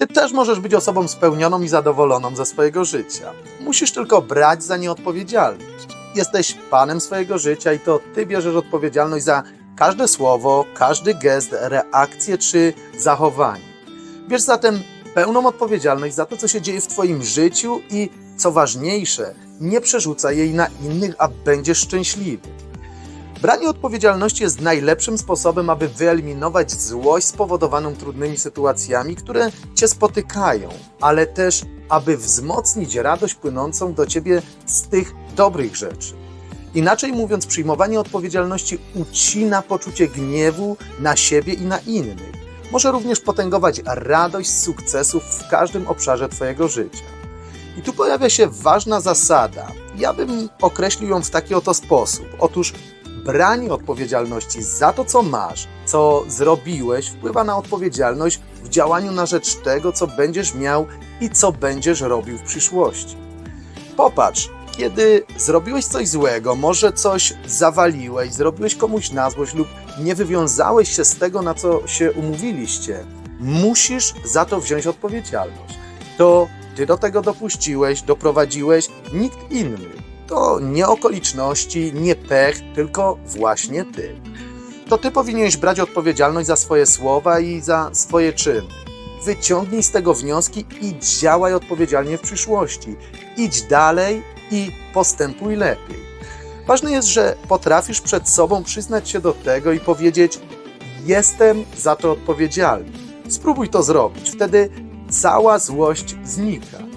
Ty też możesz być osobą spełnioną i zadowoloną ze swojego życia. Musisz tylko brać za nie odpowiedzialność. Jesteś panem swojego życia i to ty bierzesz odpowiedzialność za każde słowo, każdy gest, reakcję czy zachowanie. Bierz zatem pełną odpowiedzialność za to, co się dzieje w Twoim życiu i co ważniejsze, nie przerzucaj jej na innych, a będziesz szczęśliwy. Branie odpowiedzialności jest najlepszym sposobem, aby wyeliminować złość spowodowaną trudnymi sytuacjami, które Cię spotykają, ale też aby wzmocnić radość płynącą do Ciebie z tych dobrych rzeczy. Inaczej mówiąc, przyjmowanie odpowiedzialności ucina poczucie gniewu na siebie i na innych. Może również potęgować radość z sukcesów w każdym obszarze Twojego życia. I tu pojawia się ważna zasada. Ja bym określił ją w taki oto sposób. Otóż branie odpowiedzialności za to, co masz, co zrobiłeś, wpływa na odpowiedzialność w działaniu na rzecz tego, co będziesz miał i co będziesz robił w przyszłości. Popatrz, kiedy zrobiłeś coś złego, może coś zawaliłeś, zrobiłeś komuś na złość lub nie wywiązałeś się z tego, na co się umówiliście, musisz za to wziąć odpowiedzialność. To ty do tego dopuściłeś, doprowadziłeś, nikt inny. To nie okoliczności, nie pech, tylko właśnie ty. To ty powinieneś brać odpowiedzialność za swoje słowa i za swoje czyny. Wyciągnij z tego wnioski i działaj odpowiedzialnie w przyszłości. Idź dalej i postępuj lepiej. Ważne jest, że potrafisz przed sobą przyznać się do tego i powiedzieć: Jestem za to odpowiedzialny. Spróbuj to zrobić, wtedy cała złość znika.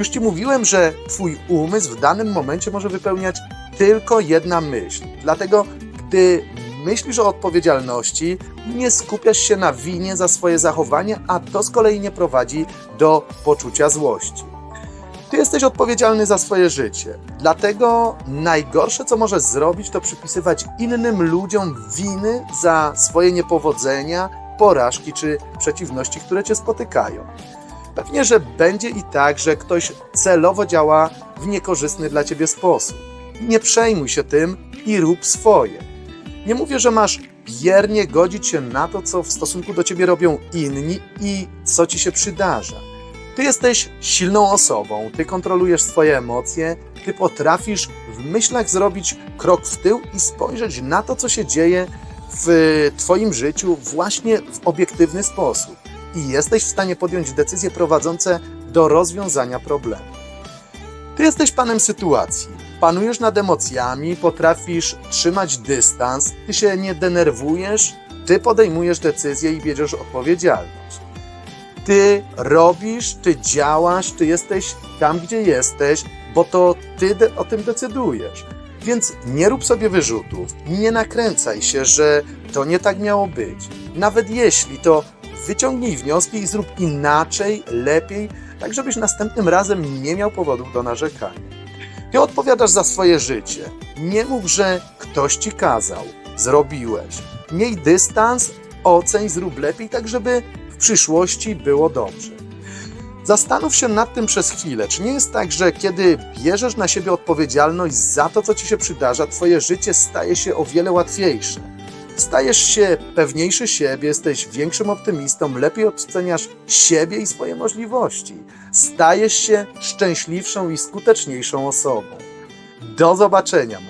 Już ci mówiłem, że twój umysł w danym momencie może wypełniać tylko jedna myśl. Dlatego, gdy myślisz o odpowiedzialności, nie skupiasz się na winie za swoje zachowanie, a to z kolei nie prowadzi do poczucia złości. Ty jesteś odpowiedzialny za swoje życie. Dlatego najgorsze, co możesz zrobić, to przypisywać innym ludziom winy za swoje niepowodzenia, porażki czy przeciwności, które cię spotykają. Pewnie, że będzie i tak, że ktoś celowo działa w niekorzystny dla ciebie sposób. Nie przejmuj się tym i rób swoje. Nie mówię, że masz biernie godzić się na to, co w stosunku do ciebie robią inni i co ci się przydarza. Ty jesteś silną osobą, ty kontrolujesz swoje emocje, ty potrafisz w myślach zrobić krok w tył i spojrzeć na to, co się dzieje w Twoim życiu właśnie w obiektywny sposób. I jesteś w stanie podjąć decyzje prowadzące do rozwiązania problemu. Ty jesteś panem sytuacji. Panujesz nad emocjami, potrafisz trzymać dystans, ty się nie denerwujesz, ty podejmujesz decyzje i bierzesz odpowiedzialność. Ty robisz, ty działasz, ty jesteś tam, gdzie jesteś, bo to ty o tym decydujesz. Więc nie rób sobie wyrzutów, nie nakręcaj się, że to nie tak miało być. Nawet jeśli, to wyciągnij wnioski i zrób inaczej, lepiej, tak żebyś następnym razem nie miał powodów do narzekania. Ty odpowiadasz za swoje życie. Nie mów, że ktoś ci kazał, zrobiłeś. Miej dystans, oceń, zrób lepiej, tak żeby w przyszłości było dobrze. Zastanów się nad tym przez chwilę. Czy nie jest tak, że kiedy bierzesz na siebie odpowiedzialność za to, co ci się przydarza, twoje życie staje się o wiele łatwiejsze? Stajesz się pewniejszy siebie, jesteś większym optymistą, lepiej oceniasz siebie i swoje możliwości. Stajesz się szczęśliwszą i skuteczniejszą osobą. Do zobaczenia,